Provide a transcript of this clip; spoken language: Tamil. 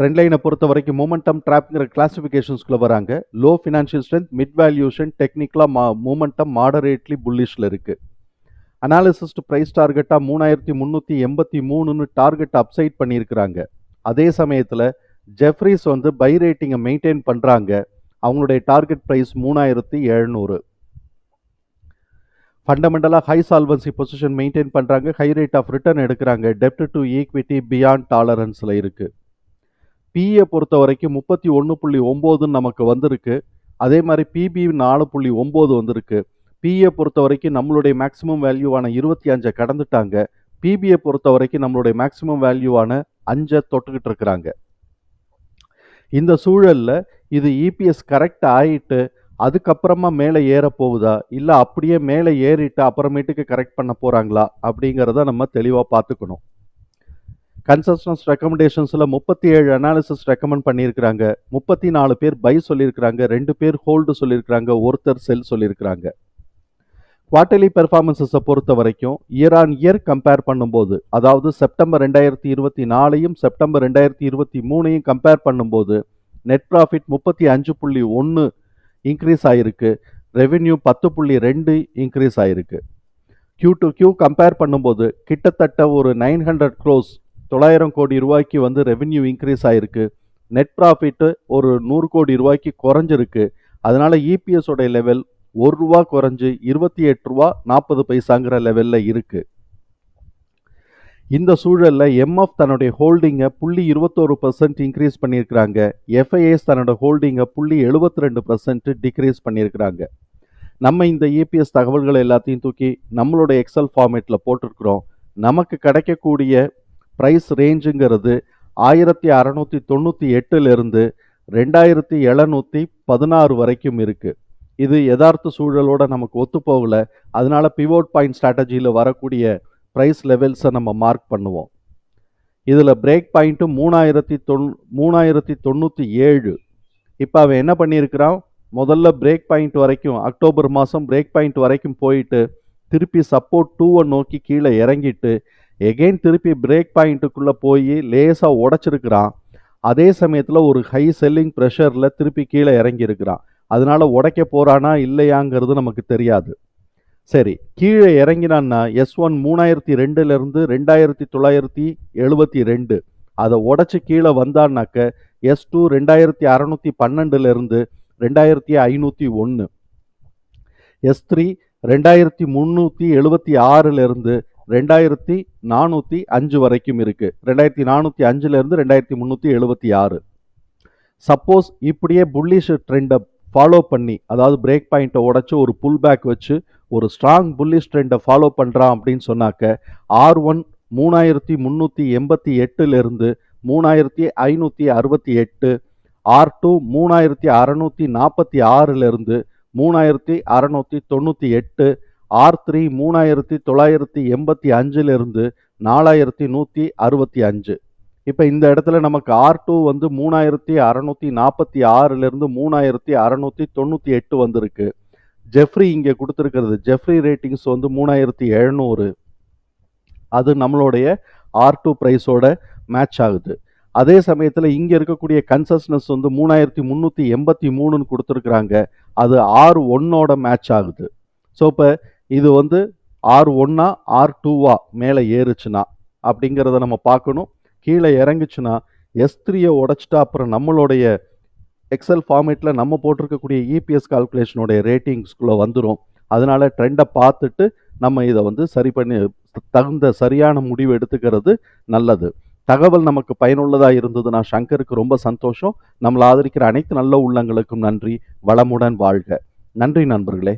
ட்ரெண்ட் லைனை பொறுத்த வரைக்கும் மூமெண்டம் ட்ராப்ங்கிற கிளாசிஃபிகேஷன்ஸ்குள்ளே வராங்க. Low financial strength mid valuation டெக்னிக்கலாக மா மூமெண்டம் மாடரேட்லி புல்லிஷில் இருக்குது அனாலிசிஸ்ட் ப்ரைஸ் டார்கெட்டாக மூணாயிரத்தி முந்நூற்றி எண்பத்தி மூணுன்னு டார்கெட் அப்சைட் பண்ணியிருக்கிறாங்க. அதே சமயத்தில் ஜெஃப்ரிஸ் வந்து பை ரேட்டிங்கை மெயின்டைன் பண்ணுறாங்க அவங்களுடைய டார்கெட் ப்ரைஸ் மூணாயிரத்தி எழுநூறு. ஃபண்டமெண்டலாக ஹை சால்வன்சி பொசிஷன் மெயின்டைன் பண்ணுறாங்க ஹை ரேட் ஆஃப் ரிட்டர்ன் எடுக்கிறாங்க. டெப்ட் டு ஈக்விட்டி பியாண்ட் டாலரன்ஸில் இருக்குது பிஏ பொறுத்த வரைக்கும் முப்பத்தி ஒன்று புள்ளி ஒம்போதுன்னு நமக்கு வந்திருக்கு. அதே மாதிரி பிபி நாலு புள்ளி ஒம்பது வந்திருக்கு. பிஏ பொறுத்த வரைக்கும் நம்மளுடைய மேக்ஸிமம் வேல்யூவான இருபத்தி அஞ்சை கடந்துட்டாங்க. பிபிஏ பொறுத்த வரைக்கும் நம்மளுடைய மேக்ஸிமம் வேல்யூவான அஞ்சை தொட்டுக்கிட்டு இருக்கிறாங்க. இந்த சூழலில் இது இபிஎஸ் கரெக்ட் ஆகிட்டு அதுக்கப்புறமா மேலே ஏற போகுதா? இல்லை அப்படியே மேலே ஏறிட்டு அப்புறமேட்டுக்கு கரெக்ட் பண்ண போகிறாங்களா அப்படிங்கிறத நம்ம தெளிவாக பார்த்துக்கணும். கன்சல்டன்ஸ் ரெக்கமெண்டேஷன்ஸில் முப்பத்தி ஏழு அனாலிசிஸ் ரெக்கமெண்ட் பண்ணியிருக்கிறாங்க. முப்பத்தி நாலு பேர் பை சொல்லியிருக்கிறாங்க. ரெண்டு பேர் ஹோல்டு சொல்லியிருக்கிறாங்க. ஒருத்தர் செல் சொல்லியிருக்கிறாங்க. குவார்டர்லி பெர்ஃபார்மன்ஸஸை பொறுத்த வரைக்கும் இயர் ஆன் இயர் கம்பேர் பண்ணும்போது அதாவது செப்டம்பர் ரெண்டாயிரத்தி இருபத்தி நாலையும் செப்டம்பர் ரெண்டாயிரத்தி இருபத்தி மூணையும் கம்பேர் பண்ணும்போது நெட் ப்ராஃபிட் முப்பத்தி அஞ்சு புள்ளி ஒன்று இன்க்ரீஸ் ஆகிருக்கு ரெவென்யூ பத்து புள்ளி ரெண்டு இன்க்ரீஸ் ஆகிருக்கு க்யூ டு க்யூ கம்பேர் பண்ணும்போது கிட்டத்தட்ட ஒரு நைன் ஹண்ட்ரட் க்ரோஸ் தொள்ளாயிரம் கோடி ரூபாய்க்கு வந்து ரெவென்யூ இன்க்ரீஸ் ஆகிருக்கு நெட் ப்ராஃபிட்டு ஒரு நூறு கோடி ரூபாய்க்கு குறைஞ்சிருக்கு. அதனால் இபிஎஸோடைய லெவல் ஒரு ரூபா குறைஞ்சி இருபத்தி எட்டு ரூபா நாற்பது பைசாங்கிற லெவலில் இருக்குது இந்த சூழலில் எம்எஃப் தன்னுடைய ஹோல்டிங்கை புள்ளி இருபத்தோரு பர்சன்ட் இன்க்ரீஸ் பண்ணியிருக்கிறாங்க. எஃப்ஐஎஸ் தன்னோட ஹோல்டிங்கை புள்ளி எழுபத்தி ரெண்டு பர்சன்ட் டிக்ரீஸ் பண்ணியிருக்கிறாங்க. நம்ம இந்த இபிஎஸ் தகவல்கள் எல்லாத்தையும் தூக்கி நம்மளோட எக்ஸல் ஃபார்மேட்டில் போட்டிருக்கிறோம். நமக்கு கிடைக்கக்கூடிய ப்ரைஸ் ரேஞ்சுங்கிறது ஆயிரத்தி அறநூற்றி தொண்ணூற்றி எட்டுலேருந்து ரெண்டாயிரத்தி எழுநூற்றி பதினாறு வரைக்கும் இருக்குது இது யதார்த்த சூழலோட நமக்கு ஒத்துப்போகலை. அதனால் பிவோட் பாயிண்ட் ஸ்ட்ராட்டஜியில் வரக்கூடிய ப்ரைஸ் லெவல்ஸை நம்ம மார்க் பண்ணுவோம். இதில் பிரேக் பாயிண்ட்டு மூணாயிரத்தி தொண் மூணாயிரத்தி தொண்ணூற்றி ஏழு. இப்போ அவன் என்ன பண்ணியிருக்கிறான்? முதல்ல பிரேக் பாயிண்ட் வரைக்கும் அக்டோபர் மாதம் பிரேக் பாயிண்ட் வரைக்கும் போயிட்டு திருப்பி சப்போர்ட் டூவை நோக்கி கீழே இறங்கிட்டு எகெயின் திருப்பி பிரேக் பாயிண்ட்டுக்குள்ளே போய் லேசாக உடச்சிருக்கிறான். அதே சமயத்தில் ஒரு ஹை செல்லிங் ப்ரெஷரில் திருப்பி கீழே இறங்கியிருக்கிறான். அதனால் உடைக்க போகிறானா இல்லையாங்கிறது நமக்கு தெரியாது. சரி கீழே இறங்கினான்னா எஸ் ஒன் மூணாயிரத்தி ரெண்டுலேருந்து ரெண்டாயிரத்தி தொள்ளாயிரத்தி எழுபத்தி ரெண்டு. அதை உடச்சி கீழே வந்தான்னாக்க எஸ் டூ ரெண்டாயிரத்தி அறநூற்றி பன்னெண்டுலேருந்து ரெண்டாயிரத்தி ஐநூற்றி ஒன்று எஸ் த்ரீ ரெண்டாயிரத்தி முந்நூற்றி எழுபத்தி ஆறுலேருந்து ரெண்டாயிரத்தி நானூற்றி அஞ்சு வரைக்கும் இருக்குது ரெண்டாயிரத்தி நானூற்றி அஞ்சுலேருந்து ரெண்டாயிரத்தி முந்நூற்றி எழுபத்தி ஆறு. சப்போஸ் இப்படியே புல்லிஷ் ட்ரெண்டை ஃபாலோ பண்ணி அதாவது பிரேக் பாயிண்ட்டை உடச்சி ஒரு புல் பேக் வச்சு ஒரு ஸ்ட்ராங் புல்லிஷ் ட்ரெண்டை ஃபாலோ பண்ணுறான் அப்படின்னு சொன்னாக்க ஆர் ஒன் மூணாயிரத்தி முந்நூற்றி எண்பத்தி எட்டுலேருந்து மூணாயிரத்தி ஐநூற்றி அறுபத்தி எட்டு ஆர் டூ மூணாயிரத்தி அறநூற்றி நாற்பத்தி ஆறுலேருந்து மூணாயிரத்தி அறநூற்றி தொண்ணூற்றி எட்டு ஆர் த்ரீ மூணாயிரத்தி தொள்ளாயிரத்தி எண்பத்தி அஞ்சுலேருந்து நாலாயிரத்தி நூற்றி அறுபத்தி அஞ்சு. இப்போ இந்த இடத்துல நமக்கு ஆர் டூ வந்து மூணாயிரத்தி அறநூற்றி நாற்பத்தி ஆறுலேருந்து மூணாயிரத்தி அறநூற்றி தொண்ணூற்றி எட்டு வந்திருக்கு. ஜெஃப்ரி இங்கே கொடுத்துருக்கிறது. ஜெஃப்ரி ரேட்டிங்ஸ் வந்து மூணாயிரத்தி எழுநூறு. அது நம்மளுடைய ஆர் டூ ப்ரைஸோட மேட்ச் ஆகுது. அதே சமயத்தில் இங்கே இருக்கக்கூடிய கன்சஸ்னஸ் வந்து மூணாயிரத்தி முந்நூற்றி எண்பத்தி மூணுன்னு கொடுத்துருக்குறாங்க. அது ஆர் ஒன்னோட மேட்ச் ஆகுது. ஸோ இப்போ இது வந்து ஆர் ஒன்னா ஆர் டூவா மேலே ஏறுச்சுன்னா அப்படிங்கிறத நம்ம பார்க்கணும். கீழே இறங்குச்சுன்னா எஸ் த்ரீயை உடச்சிட்டா அப்புறம் நம்மளுடைய எக்ஸல் ஃபார்மேட்டில் நம்ம போட்டிருக்கக்கூடிய இபிஎஸ் கால்குலேஷனுடைய ரேட்டிங்ஸ்குள்ளே வந்துடும் அதனால ட்ரெண்டை பார்த்துட்டு நம்ம இதை வந்து சரி பண்ணி தகுந்த சரியான முடிவு எடுத்துக்கிறது நல்லது. தகவல் நமக்கு பயனுள்ளதாக இருந்ததுன்னா சங்கருக்கு ரொம்ப சந்தோஷம். நம்மளை ஆதரிக்கிற அனைத்து நல்ல உள்ளங்களுக்கும் நன்றி. வளமுடன் வாழ்க. நன்றி நண்பர்களே.